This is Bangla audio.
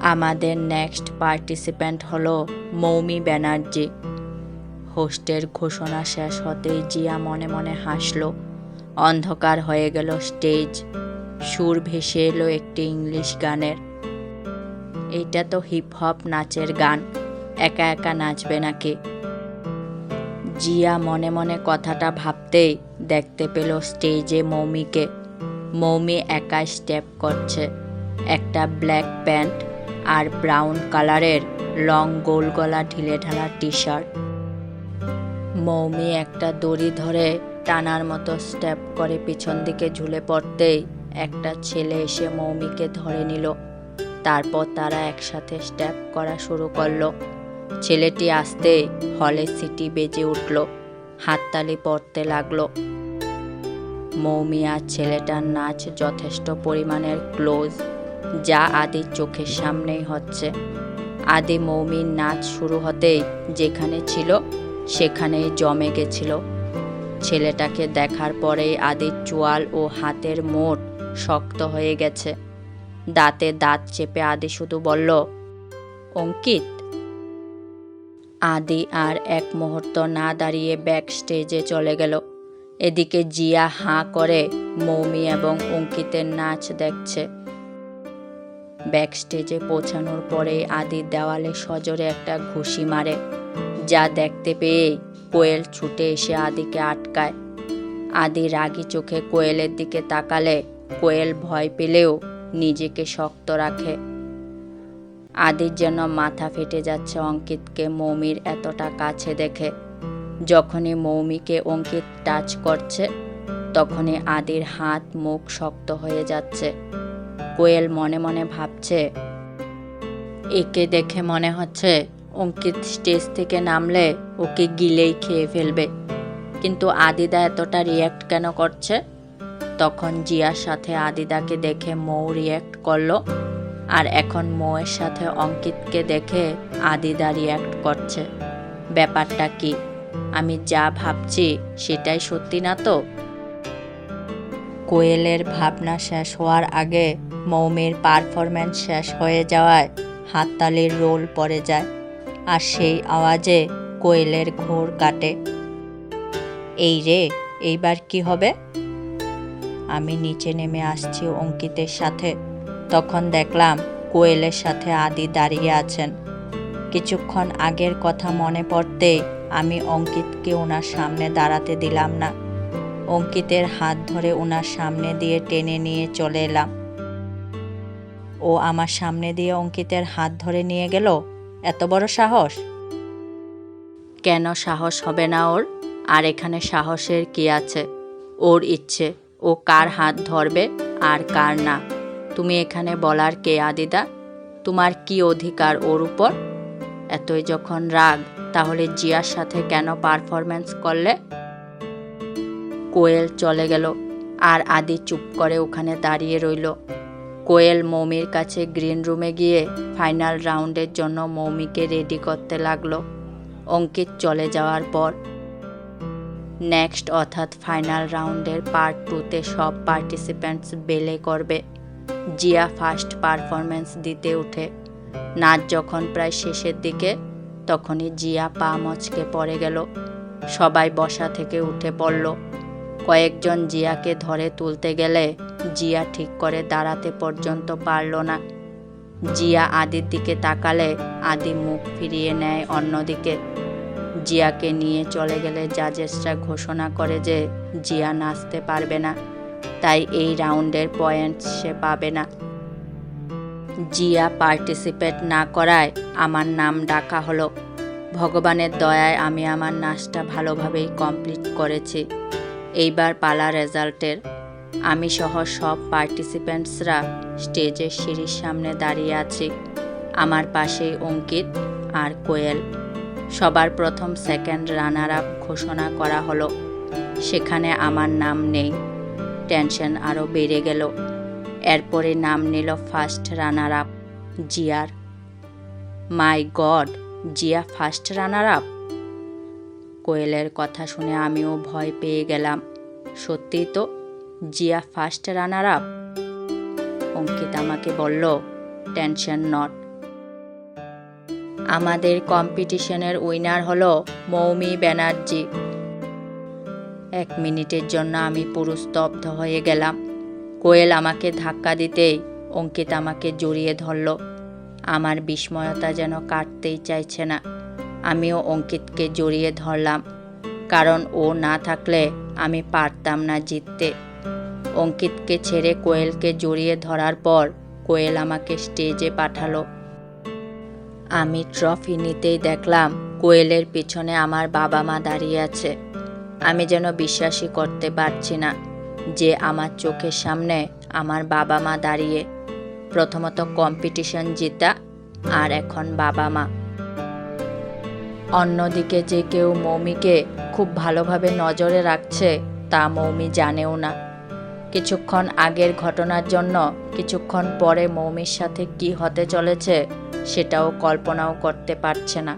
আমাদের নেক্সট পার্টিসিপ্যান্ট হলো মৌমি ব্যানার্জি। হোস্টের ঘোষণা শেষ হতেই জিয়া মনে মনে হাসলো। অন্ধকার হয়ে গেল স্টেজ সুর ভেসে এলো একটি ইংলিশ গানের। এটা তো হিপ হপ নাচের গান। একা একা নাচবে নাকি? জিয়া মনে মনে কথাটা ভাবতেই দেখতে পেল স্টেজে মৌমিকে। মৌমি একা স্টেপ করছে। একটা ব্ল্যাক প্যান্ট আর ব্রাউন কালারের লং গোল গলা ঢিলে ঢালা টি শার্ট মৌমি একটা দড়ি ধরে টানার মতো স্টেপ করে পিছন দিকে ঝুলে পড়তেই একটা ছেলে এসে মৌমিকে ধরে নিল। তারপর তারা একসাথে স্টেপ করা শুরু করল। ছেলেটি আসতে হলে সিটি বেজে উঠল, হাততালি পড়তে লাগল। মৌমি আর ছেলেটার নাচ যথেষ্ট পরিমাণের ক্লোজ। যা আদির চোখের সামনেই হচ্ছে। আদি মৌমির নাচ শুরু হতেই যেখানে ছিল, সেখানেই জমে গেছিল। ছেলেটাকে দেখার পরেই আদির চোয়াল ও হাতের মোট শক্ত হয়ে গেছে। দাঁতে দাঁত চেপে আদি শুধু বলল, অঙ্কিত! আদি আর এক মুহূর্ত না দাঁড়িয়ে ব্যাক স্টেজে চলে গেল। এদিকে জিয়া হাঁ করে মৌমি এবং অঙ্কিতের নাচ দেখছে। ব্যাক স্টেজে পৌঁছানোর পরে আদি দেওয়ালে সজোরে একটা ঘুষি মারে। যা দেখতে পেয়ে কোয়েল ছুটে এসে আদিকে আটকায়। আদি রাগি চোখে কোয়েলের দিকে তাকালে কোয়েল ভয় পেলেও নিজেকে শক্ত রাখে। আদির যেন মাথা ফেটে যাচ্ছে অঙ্কিতকে মৌমির এতটা কাছে দেখে। যখনই মৌমিকে অঙ্কিত টাচ করছে, তখনই আদির হাত মুখ শক্ত হয়ে যাচ্ছে। কোয়েল মনে মনে ভাবছে। একে দেখে মনে হচ্ছে অঙ্কিত স্টেজ থেকে নামলে ওকে গিলেই খেয়ে ফেলবে। কিন্তু আদিদা এতটা রিয়্যাক্ট কেন করছে? তখন জিয়ার সাথে আদিদাকে দেখে মৌ রিয়্যাক্ট করল, আর এখন মৌয়ের সাথে অঙ্কিতকে দেখে আদিদা রিয়্যাক্ট করছে। ব্যাপারটা কি? আমি যা ভাবছি সেটাই সত্যি না তো? কোয়েলের ভাবনা শেষ হওয়ার আগে মৌমির পারফরম্যান্স শেষ হয়ে যাওয়ায় হাততালির রোল পড়ে যায়, আর সেই আওয়াজে কোয়েলের ঘোর কাটে। এই রে, এইবার কি হবে? আমি নিচে নেমে আসছি অঙ্কিতের সাথে। তখন দেখলাম কোয়েলের সাথে আদি দাঁড়িয়ে আছেন। কিছুক্ষণ আগের কথা মনে পড়তে আমি অঙ্কিতকে ওনার সামনে দাঁড়াতে দিলাম না। অঙ্কিতের হাত ধরে ওনার সামনে দিয়ে টেনে নিয়ে চলে এলাম। ও আমার সামনে দিয়ে অঙ্কিতের হাত ধরে নিয়ে গেল, এত বড় সাহস? কেন সাহস হবে না ওর? আর এখানে সাহসের কি আছে? ওর ইচ্ছে, ও কার হাত ধরবে আর কার না। তুমি এখানে বলার কে, আদিদা? তোমার কি অধিকার ওর উপর? এতই যখন রাগ, তাহলে জিয়ার সাথে কেন পারফরম্যান্স করলে? কোয়েল চলে গেল, আর আদি চুপ করে ওখানে দাঁড়িয়ে রইল। কোয়েল মৌমির কাছে গ্রিন রুমে গিয়ে ফাইনাল রাউন্ডের জন্য মৌমিকে রেডি করতে লাগল। অঙ্কিত চলে যাওয়ার পর নেক্সট অর্থাৎ ফাইনাল রাউন্ডের পার্ট টুতে সব পার্টিসিপেন্টস বেলে করবে। জিয়া ফার্স্ট পারফরমেন্স দিতে উঠে। নাচ যখন প্রায় শেষের দিকে, তখনই জিয়া পা মচকে পড়ে গেল। সবাই বসা থেকে উঠে পড়ল। কয়েকজন জিয়াকে ধরে তুলতে গেলে জিয়া ঠিক করে দাঁড়াতে পর্যন্ত পারল না। জিয়া আদির দিকে তাকালে আদি মুখ ফিরিয়ে নেয় অন্যদিকে। জিয়াকে নিয়ে চলে গেলে জাজেসরা ঘোষণা করে যে জিয়া নাচতে পারবে না, তাই এই রাউন্ডের পয়েন্ট সে পাবে না। জিয়া পার্টিসিপেট না করায় আমার নাম ডাকা হলো। ভগবানের দয়ায় আমি আমার নাচটা ভালোভাবেই কমপ্লিট করেছি। এইবার পালা রেজাল্টের আমি সহ সব পার্টিসিপেন্টসরা স্টেজের সিঁড়ির সামনে দাঁড়িয়ে আছি। আমার পাশেই অঙ্কিত আর কোয়েল। সবার প্রথম সেকেন্ড রানার আপ ঘোষণা করা হলো। সেখানে আমার নাম নেই। টেনশন আরও বেড়ে গেল। এরপরে নাম নিল ফার্স্ট রানার আপ জিয়ার। My god, Jiya first runner up কোয়েলের কথা শুনে আমিও ভয় পেয়ে গেলাম। সত্যিই তো Jiya first runner up Ankit আমাকে বলল, টেনশন নট। আমাদের কম্পিটিশনের উইনার হলো মৌমি ব্যানার্জি। এক মিনিটের জন্য আমি পুরো স্তব্ধ হয়ে গেলাম। কোয়েল আমাকে ধাক্কা দিতেই অঙ্কিত আমাকে জড়িয়ে ধরল। আমার বিস্ময়তা যেন কাটতেই চাইছে না। আমিও অঙ্কিতকে জড়িয়ে ধরলাম। কারণ ও না থাকলে আমি পারতাম না জিততে। অঙ্কিতকে ছেড়ে কোয়েলকে জড়িয়ে ধরার পর কোয়েল আমাকে স্টেজে পাঠালো। আমি ট্রফি নিতেই দেখলাম কোয়েলের পিছনে আমার বাবা মা দাঁড়িয়ে আছে। আমি যেন বিশ্বাসই করতে পারছি না যে আমার চোখের সামনে আমার বাবা মা দাঁড়িয়ে। প্রথমত কম্পিটিশন জিতা আর এখন বাবা মা অন্যদিকে যে কেউ মৌমিকে খুব ভালোভাবে নজরে রাখছে তা মৌমি জানেও না। কিছুক্ষণ আগের ঘটনার জন্য, কিছুক্ষণ পরে মৌমির সাথে কি হতে চলেছে, সেটাও কল্পনাও করতে পারছে না।